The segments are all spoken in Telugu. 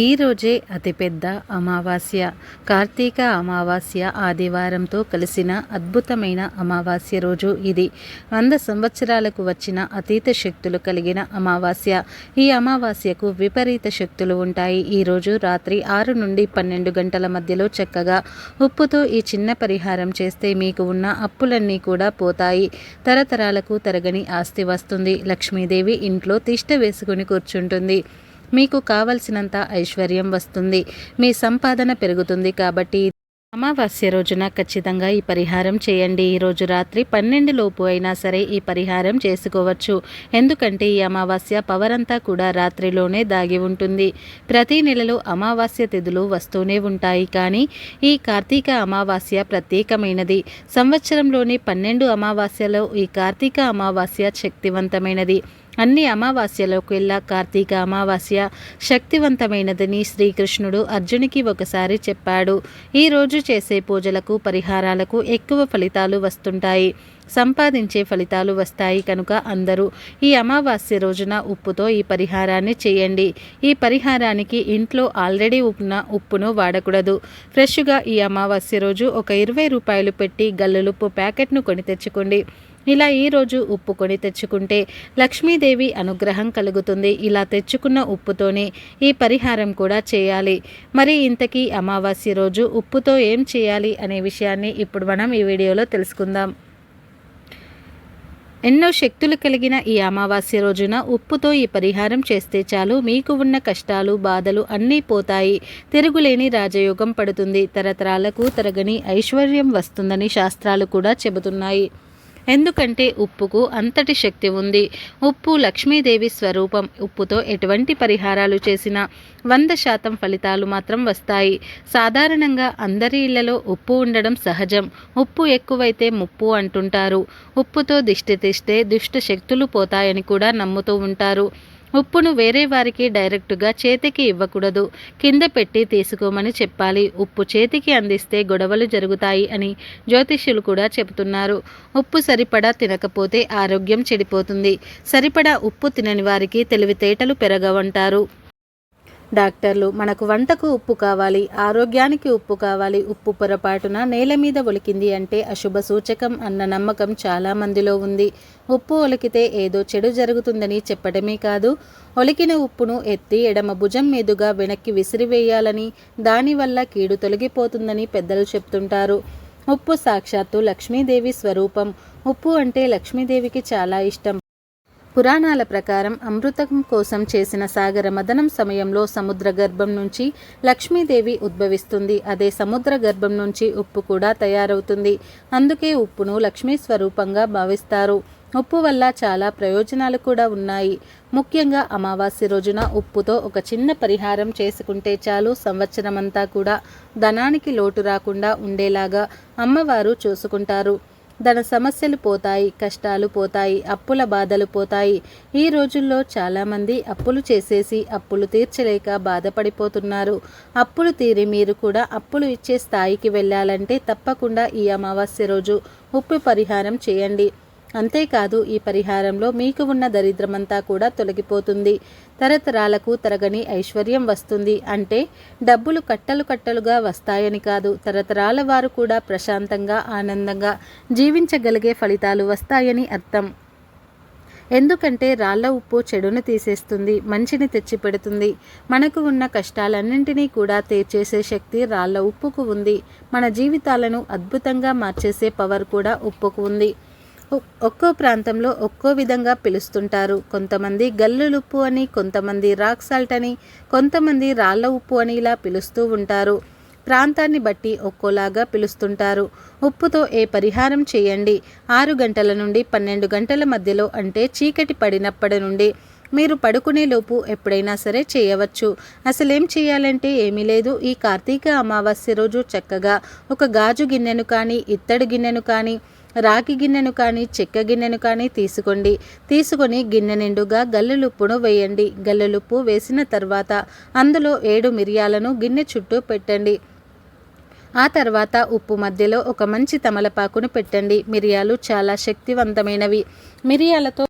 ఈరోజే అతిపెద్ద అమావాస్య. కార్తీక అమావాస్య ఆదివారంతో కలిసిన అద్భుతమైన అమావాస్య రోజు ఇది. వంద సంవత్సరాలకు వచ్చిన అతీత శక్తులు కలిగిన అమావాస్య. ఈ అమావాస్యకు విపరీత శక్తులు ఉంటాయి. ఈరోజు రాత్రి ఆరు నుండి పన్నెండు గంటల మధ్యలో చక్కగా ఉప్పుతో ఈ చిన్న పరిహారం చేస్తే మీకు ఉన్న అప్పులన్నీ కూడా పోతాయి. తరతరాలకు తరగని ఆస్తి వస్తుంది. లక్ష్మీదేవి ఇంట్లో తిష్ట వేసుకుని కూర్చుంటుంది. మీకు కావలసినంత ఐశ్వర్యం వస్తుంది. మీ సంపాదన పెరుగుతుంది కాబట్టి అమావాస్య రోజున ఖచ్చితంగా ఈ పరిహారం చేయండి. ఈరోజు రాత్రి పన్నెండు లోపు అయినా సరే ఈ పరిహారం చేసుకోవచ్చు. ఎందుకంటే ఈ అమావాస్య పవర్ అంతా కూడా రాత్రిలోనే దాగి ఉంటుంది. ప్రతి నెలలో అమావాస్య తిథులు వస్తూనే ఉంటాయి. కానీ ఈ కార్తీక అమావాస్య ప్రత్యేకమైనది. సంవత్సరంలోని పన్నెండు అమావాస్యలో ఈ కార్తీక అమావాస్య శక్తివంతమైనది. అన్ని అమావాస్యలోకెల్లా కార్తీక అమావాస్య శక్తివంతమైనదని శ్రీకృష్ణుడు అర్జునికి ఒకసారి చెప్పాడు. ఈరోజు చేసే పూజలకు పరిహారాలకు ఎక్కువ ఫలితాలు వస్తుంటాయి. సంపాదించే ఫలితాలు వస్తాయి కనుక అందరూ ఈ అమావాస్య రోజున ఉప్పుతో ఈ పరిహారాన్ని చేయండి. ఈ పరిహారానికి ఇంట్లో ఆల్రెడీ ఉన్న ఉప్పును వాడకూడదు. ఫ్రెష్గా ఈ అమావాస్య రోజు ఒక ఇరవై రూపాయలు పెట్టి గల్లులుప్పు ప్యాకెట్ను కొని తెచ్చుకోండి. ఇలా ఈరోజు ఉప్పు కొని తెచ్చుకుంటే లక్ష్మీదేవి అనుగ్రహం కలుగుతుంది. ఇలా తెచ్చుకున్న ఉప్పుతోనే ఈ పరిహారం కూడా చేయాలి. మరి ఇంతకీ అమావాస్య రోజు ఉప్పుతో ఏం చేయాలి అనే విషయాన్ని ఇప్పుడు మనం ఈ వీడియోలో తెలుసుకుందాం. ఎన్నో శక్తులు కలిగిన ఈ అమావాస్య రోజున ఉప్పుతో ఈ పరిహారం చేస్తే చాలు. మీకు ఉన్న కష్టాలు బాధలు అన్నీ పోతాయి. తిరుగులేని రాజయోగం పడుతుంది. తరతరాలకు తరగని ఐశ్వర్యం వస్తుందని శాస్త్రాలు కూడా చెబుతున్నాయి. ఎందుకంటే ఉప్పుకు అంతటి శక్తి ఉంది. ఉప్పు లక్ష్మీదేవి స్వరూపం. ఉప్పుతో ఎటువంటి పరిహారాలు చేసినా వంద శాతం ఫలితాలు మాత్రం వస్తాయి. సాధారణంగా అందరి ఇళ్ళలో ఉప్పు ఉండడం సహజం. ఉప్పు ఎక్కువైతే ముప్పు అంటుంటారు. ఉప్పుతో దిష్టి తీస్తే దుష్ట శక్తులు పోతాయని కూడా నమ్ముతూ ఉంటారు. ఉప్పును వేరే వారికి డైరెక్టుగా చేతికి ఇవ్వకూడదు. కింద పెట్టి తీసుకోమని చెప్పాలి. ఉప్పు చేతికి అందిస్తే గొడవలు జరుగుతాయి అని జ్యోతిష్యులు కూడా చెబుతున్నారు. ఉప్పు సరిపడా తినకపోతే ఆరోగ్యం చెడిపోతుంది. సరిపడా ఉప్పు తినని వారికి తెలివితేటలు పెరగవంటారు. డాక్టర్లు మనకు వంటకు ఉప్పు కావాలి ఆరోగ్యానికి ఉప్పు కావాలి ఉప్పు పొరపాటున నేల మీద ఒలికింది అంటే అశుభ సూచకం అన్న నమ్మకం చాలా మందిలో ఉంది. ఉప్పు ఒలికితే ఏదో చెడు జరుగుతుందని చెప్పడమే కాదు ఒలికిన ఉప్పును ఎత్తి ఎడమ భుజం మీదుగా వెనక్కి విసిరివేయాలని దానివల్ల కీడు తొలగిపోతుందని పెద్దలు చెప్తుంటారు. ఉప్పు సాక్షాత్తు లక్ష్మీదేవి స్వరూపం. ఉప్పు అంటే లక్ష్మీదేవికి చాలా ఇష్టం. పురాణాల ప్రకారం అమృతం కోసం చేసిన సాగర మదనం సమయంలో సముద్ర గర్భం నుంచి లక్ష్మీదేవి ఉద్భవిస్తుంది. అదే సముద్ర గర్భం నుంచి ఉప్పు కూడా తయారవుతుంది. అందుకే ఉప్పును లక్ష్మీ స్వరూపంగా భావిస్తారు. ఉప్పు వల్ల చాలా ప్రయోజనాలు కూడా ఉన్నాయి. ముఖ్యంగా అమావాస్య రోజున ఉప్పుతో ఒక చిన్న పరిహారం చేసుకుంటే చాలు సంవత్సరమంతా కూడా ధనానికి లోటు రాకుండా ఉండేలాగా అమ్మవారు చూసుకుంటారు. ధన సమస్యలు పోతాయి కష్టాలు పోతాయి అప్పుల బాధలు పోతాయి. ఈ రోజుల్లో చాలామంది అప్పులు చేసేసి అప్పులు తీర్చలేక బాధపడిపోతున్నారు. అప్పులు తీరి మీరు కూడా అప్పులు ఇచ్చే స్థాయికి వెళ్ళాలంటే తప్పకుండా ఈ అమావాస్య రోజు ఉప్పు పరిహారం చేయండి. అంతేకాదు ఈ పరిహారంలో మీకు ఉన్న దరిద్రమంతా కూడా తొలగిపోతుంది. తరతరాలకు తరగని ఐశ్వర్యం వస్తుంది. అంటే డబ్బులు కట్టలు కట్టలుగా వస్తాయని కాదు తరతరాల వారు కూడా ప్రశాంతంగా ఆనందంగా జీవించగలిగే ఫలితాలు వస్తాయని అర్థం. ఎందుకంటే రాళ్ళ ఉప్పు చెడును తీసేస్తుంది మంచిని తెచ్చిపెడుతుంది. మనకు ఉన్న కష్టాలన్నింటినీ కూడా తీర్చేసే శక్తి రాళ్ళ ఉప్పుకు ఉంది. మన జీవితాలను అద్భుతంగా మార్చేసే పవర్ కూడా ఉప్పుకు ఉంది. ఒక్కో ప్రాంతంలో ఒక్కో విధంగా పిలుస్తుంటారు. కొంతమంది గల్లులుప్పు అని కొంతమంది రాక్ సాల్ట్ అని కొంతమంది రాళ్ళ ఉప్పు అని ఇలా పిలుస్తూ ఉంటారు. ప్రాంతాన్ని బట్టి ఒక్కోలాగా పిలుస్తుంటారు. ఉప్పుతో ఏ పరిహారం చేయండి. ఆరు గంటల నుండి పన్నెండు గంటల మధ్యలో అంటే చీకటి పడినప్పటి నుండి మీరు పడుకునే లోపు ఎప్పుడైనా సరే చేయవచ్చు. అసలేం చేయాలంటే ఏమీ లేదు. ఈ కార్తీక అమావాస్య రోజు చక్కగా ఒక గాజు గిన్నెను కానీ ఇత్తడి గిన్నెను కానీ రాగి గిన్నెను కానీ చెక్క గిన్నెను కానీ తీసుకోండి. తీసుకొని గిన్నె నిండుగా గల్లులుప్పును వేయండి. గల్లులుప్పు వేసిన తర్వాత అందులో ఏడు మిరియాలను గిన్నె చుట్టూ పెట్టండి. ఆ తర్వాత ఉప్పు మధ్యలో ఒక మంచి తమలపాకును పెట్టండి. మిరియాలు చాలా శక్తివంతమైనవి. మిరియాలతో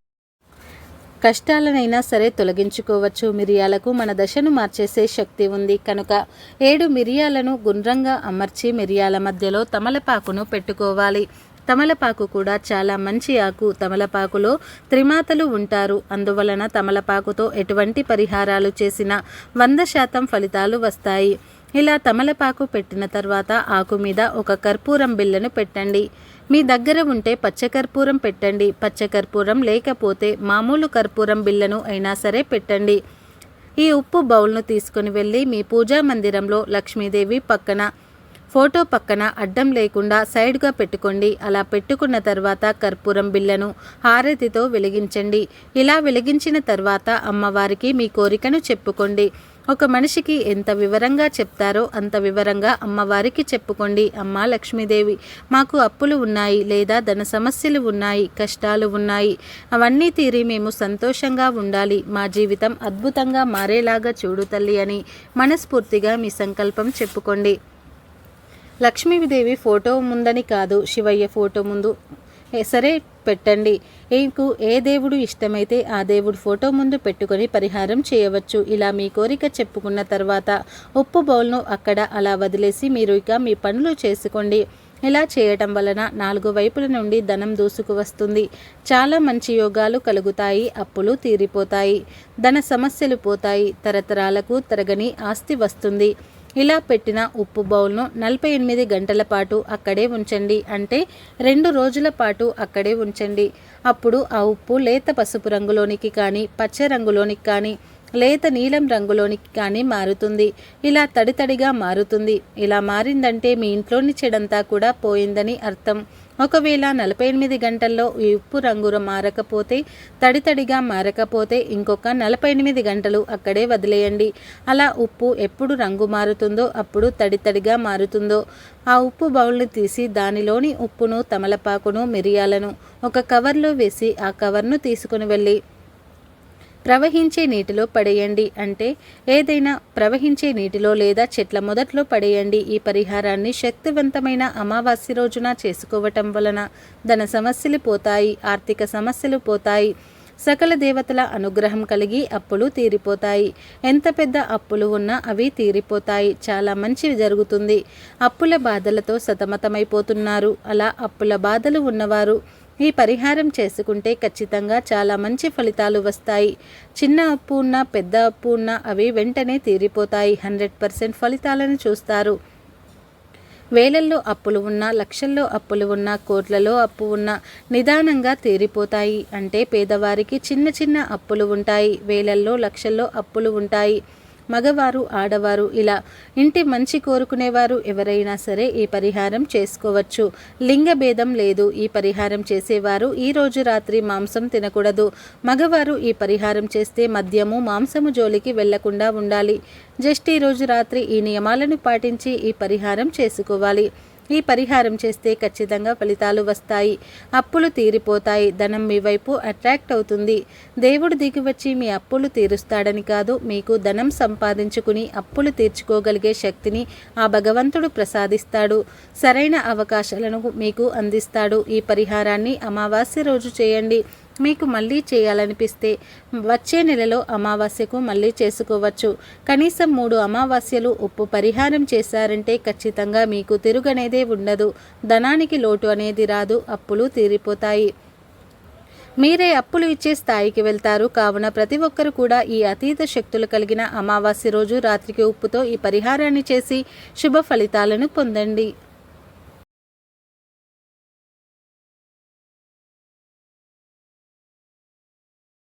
కష్టాలనైనా సరే తొలగించుకోవచ్చు. మిరియాలకు మన దశను మార్చేసే శక్తి ఉంది. కనుక ఏడు మిరియాలను గుండ్రంగా అమర్చి మిరియాల మధ్యలో తమలపాకును పెట్టుకోవాలి. తమలపాకు కూడా చాలా మంచి ఆకు. తమలపాకులో త్రిమాతలు ఉంటారు. అందువలన తమలపాకుతో ఎటువంటి పరిహారాలు చేసినా వంద శాతం ఫలితాలు వస్తాయి. ఇలా తమలపాకు పెట్టిన తర్వాత ఆకు మీద ఒక కర్పూరం బిళ్ళను పెట్టండి. మీ దగ్గర ఉంటే పచ్చకర్పూరం పెట్టండి. పచ్చకర్పూరం లేకపోతే మామూలు కర్పూరం బిళ్ళను అయినా సరే పెట్టండి. ఈ ఉప్పు బౌల్ను తీసుకుని వెళ్ళి మీ పూజా మందిరంలో లక్ష్మీదేవి పక్కన ఫోటో పక్కన అడ్డం లేకుండా సైడ్గా పెట్టుకోండి. అలా పెట్టుకున్న తర్వాత కర్పూరం బిళ్ళను హారతితో వెలిగించండి. ఇలా వెలిగించిన తర్వాత అమ్మవారికి మీ కోరికను చెప్పుకోండి. ఒక మనిషికి ఎంత వివరంగా చెప్తారో అంత వివరంగా అమ్మవారికి చెప్పుకోండి. అమ్మ లక్ష్మీదేవి మాకు అప్పులు ఉన్నాయి లేదా ధన సమస్యలు ఉన్నాయి కష్టాలు ఉన్నాయి. అవన్నీ తీరి మేము సంతోషంగా ఉండాలి. మా జీవితం అద్భుతంగా మారేలాగా చూడు తల్లి అని మనస్ఫూర్తిగా మీ సంకల్పం చెప్పుకోండి. లక్ష్మీదేవి ఫోటో ముందని కాదు. శివయ్య ఫోటో ముందు. సరే పెట్టండి. మీకు ఏ దేవుడు ఇష్టమైతే ఆ దేవుడు ఫోటో ముందు పెట్టుకొని పరిహారం చేయవచ్చు. ఇలా మీ కోరిక చెప్పుకున్న తర్వాత ఉప్పు బౌల్ను అక్కడ అలా వదిలేసి మీరు ఇక మీ పనులు చేసుకోండి. ఇలా చేయటం వలన నాలుగు వైపుల నుండి ధనం దూసుకు వస్తుంది. చాలా మంచి యోగాలు కలుగుతాయి. అప్పులు తీరిపోతాయి. ధన సమస్యలు పోతాయి. తరతరాలకు తరగని ఆస్తి వస్తుంది. ఇలా పెట్టిన ఉప్పు బౌల్ను నలభై ఎనిమిది గంటల పాటు అక్కడే ఉంచండి. అంటే రెండు రోజుల పాటు అక్కడే ఉంచండి. అప్పుడు ఆ ఉప్పు లేత పసుపు రంగులోనికి కానీ పచ్చ రంగులోనికి కానీ లేత నీలం రంగులోనికి కానీ మారుతుంది. ఇలా తడితడిగా మారుతుంది. ఇలా మారిందంటే మీ ఇంట్లోని చెడంతా కూడా పోయిందని అర్థం. ఒకవేళ నలభై ఎనిమిది గంటల్లో ఈ ఉప్పు రంగు మారకపోతే తడితడిగా మారకపోతే ఇంకొక నలభై ఎనిమిది గంటలు అక్కడే వదిలేయండి. అలా ఉప్పు ఎప్పుడు రంగు మారుతుందో అప్పుడు తడితడిగా మారుతుందో ఆ ఉప్పు బౌల్ని తీసి దానిలోని ఉప్పును తమలపాకును మిరియాలను ఒక కవర్లో వేసి ఆ కవర్ను తీసుకుని వెళ్ళి ప్రవహించే నీటిలో పడేయండి అంటే ఏదైనా ప్రవహించే నీటిలో లేదా చెట్ల మొదట్లో పడేయండి. ఈ పరిహారాన్ని శక్తివంతమైన అమావాస్య రోజున చేసుకోవటం వలన ధన సమస్యలు పోతాయి ఆర్థిక సమస్యలు పోతాయి సకల దేవతల అనుగ్రహం కలిగి అప్పులు తీరిపోతాయి. ఎంత పెద్ద అప్పులు ఉన్నా అవి తీరిపోతాయి. చాలా మంచి జరుగుతుంది. అప్పుల బాధలతో సతమతమైపోతున్నారు. అలా అప్పుల బాధలు ఉన్నవారు ఈ పరిహారం చేసుకుంటే ఖచ్చితంగా చాలా మంచి ఫలితాలు వస్తాయి. చిన్న అప్పు ఉన్న పెద్ద అప్పు ఉన్న అవి వెంటనే తీరిపోతాయి. హండ్రెడ్ పర్సెంట్ ఫలితాలను చూస్తారు. వేలల్లో అప్పులు ఉన్నా లక్షల్లో అప్పులు ఉన్నా కోట్లలో అప్పు ఉన్నా నిదానంగా తీరిపోతాయి. అంటే పేదవారికి చిన్న చిన్న అప్పులు ఉంటాయి. వేలల్లో లక్షల్లో అప్పులు ఉంటాయి. మగవారు ఆడవారు ఇలా ఇంటి మంచి కోరుకునేవారు ఎవరైనా సరే ఈ పరిహారం చేసుకోవచ్చు. లింగ భేదం లేదు ఈ పరిహారం చేసేవారు ఈ రోజు రాత్రి మాంసం తినకూడదు. మగవారు ఈ పరిహారం చేస్తే మద్యము మాంసము జోలికి వెళ్ళకుండా ఉండాలి. జస్ట్ ఈరోజు రాత్రి ఈ నియమాలను పాటించి ఈ పరిహారం చేసుకోవాలి. ఈ పరిహారం చేస్తే ఖచ్చితంగా ఫలితాలు వస్తాయి. అప్పులు తీరిపోతాయి. ధనం మీ వైపు అట్రాక్ట్ అవుతుంది. దేవుడు దిగివచ్చి మీ అప్పులు తీరుస్తాడని కాదు మీకు ధనం సంపాదించుకుని అప్పులు తీర్చుకోగలిగే శక్తిని ఆ భగవంతుడు ప్రసాదిస్తాడు. సరైన అవకాశాలను మీకు అందిస్తాడు. ఈ పరిహారాన్ని అమావాస్య రోజు చేయండి. మీకు మళ్ళీ చేయాలనిపిస్తే వచ్చే నెలలో అమావాస్యకు మళ్ళీ చేసుకోవచ్చు. కనీసం మూడు అమావాస్యలు ఉప్పు పరిహారం చేశారంటే ఖచ్చితంగా మీకు తిరుగనేదే ఉండదు. ధనానికి లోటు అనేది రాదు అప్పులు తీరిపోతాయి. మీరే అప్పులు ఇచ్చే స్థాయికి వెళ్తారు. కావున ప్రతి ఒక్కరు కూడా ఈ అతీత శక్తులు కలిగిన అమావాస్య రోజు రాత్రికి ఉప్పుతో ఈ పరిహారాన్ని చేసి శుభ ఫలితాలను పొందండి.